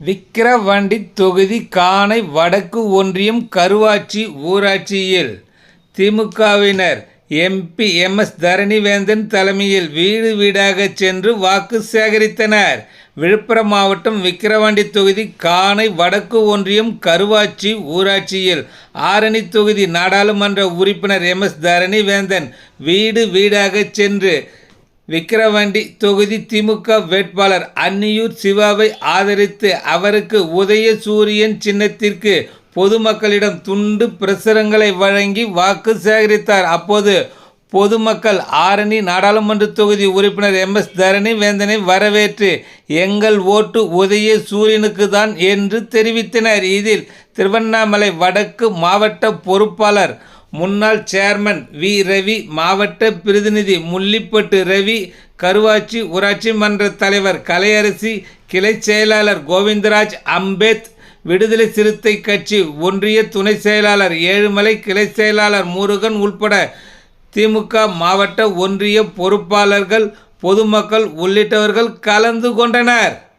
விக்கிரவாண்டி தொகுதி காணை வடக்கு ஒன்றியம் கருவாச்சி ஊராட்சியில். திமுகவினர் எம்பி எம் எஸ் தரணிவேந்தன் தலைமையில் வீடு வீடாக சென்று வாக்கு சேகரித்தனர். விழுப்புரம் மாவட்டம் விக்கிரவாண்டி தொகுதி காணை வடக்கு ஒன்றியம் கருவாச்சி ஊராட்சியில் ஆரணி தொகுதி நாடாளுமன்ற உறுப்பினர் எம் எஸ் தரணிவேந்தன் வீடு வீடாக சென்று விக்கிரவாண்டி தொகுதி திமுக வேட்பாளர் அன்னியூர் சிவாவை ஆதரித்து அவருக்கு உதயசூரியன் சின்னத்திற்கு பொதுமக்களிடம் துண்டு பிரசுரங்களை வழங்கி வாக்கு சேகரித்தார். அப்போது பொதுமக்கள் ஆரணி நாடாளுமன்ற தொகுதி உறுப்பினர் எம் எஸ் தரணி வேந்தனை வரவேற்று எங்கள் ஓட்டு உதய சூரியனுக்கு தான் என்று தெரிவித்தனர். இதில் திருவண்ணாமலை வடக்கு மாவட்ட பொறுப்பாளர் முன்னாள் சேர்மன் வி. ரவி மாவட்ட பிரதிநிதி முள்ளிப்பட்டு ரவி கருவாச்சி ஊராட்சி மன்ற தலைவர் கலையரசி கிளை செயலாளர் கோவிந்தராஜ் அம்பேத் விடுதலை சிறுத்தை கட்சி ஒன்றிய துணை செயலாளர் ஏழுமலை கிளை செயலாளர் முருகன் உள்பட திமுக மாவட்ட ஒன்றிய பொறுப்பாளர்கள் பொதுமக்கள் உள்ளிட்டவர்கள் கலந்து கொண்டனர்.